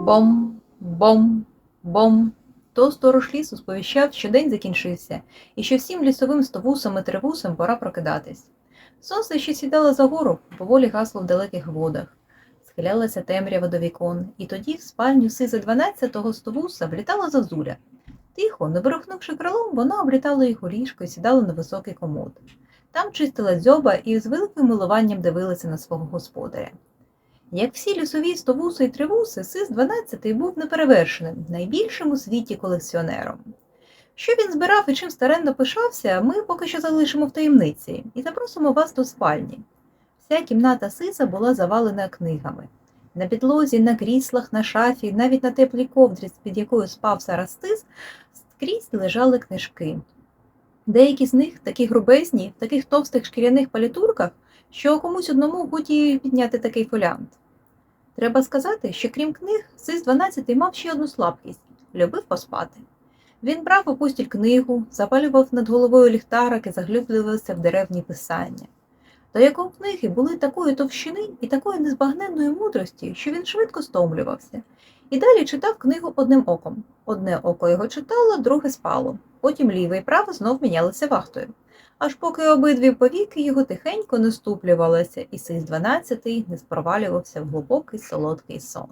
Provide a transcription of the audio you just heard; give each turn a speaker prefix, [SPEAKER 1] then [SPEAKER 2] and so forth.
[SPEAKER 1] Бом, бом, бом. То сторож лісу сповіщав, що день закінчився, і що всім лісовим стовусам і тривусам пора прокидатись. Сонце ще сідало за гору, поволі гасло в далеких водах. Схилялася темрява до вікон, і тоді в спальню сиза дванадцятого стовуса влітала зазуля. Тихо, не ворухнувши крилом, вона облітала його ліжко і сідала на високий комод. Там чистила дзьоба і з великим милуванням дивилася на свого господаря. Як всі лісові стовуси і тривуси, сис 12 був неперевершеним, найбільшим у світі колекціонером. Що він збирав і чим старенно пишався, ми поки що залишимо в таємниці і запросимо вас до спальні. Вся кімната сиса була завалена книгами. На підлозі, на кріслах, на шафі, навіть на теплій ковдрі, під якою спав зараз сис, скрізь лежали книжки. Деякі з них такі грубезні, в таких товстих шкіряних палітурках, що комусь одному годі підняти такий фоліант. Треба сказати, що крім книг, Сис 12 мав ще одну слабкість любив поспати. Він брав у постіль книгу, запалював над головою ліхтарик і заглиблювався в деревні писання. До якого книги були такої товщини і такої незбагненної мудрості, що він швидко стомлювався, і далі читав книгу одним оком. Одне око його читало, друге спало. Потім ліве і праве знов мінялися вахтою. Аж поки обидві повіки його тихенько не ступлювалися, і сис 12 не спровалювався в глибокий солодкий сон.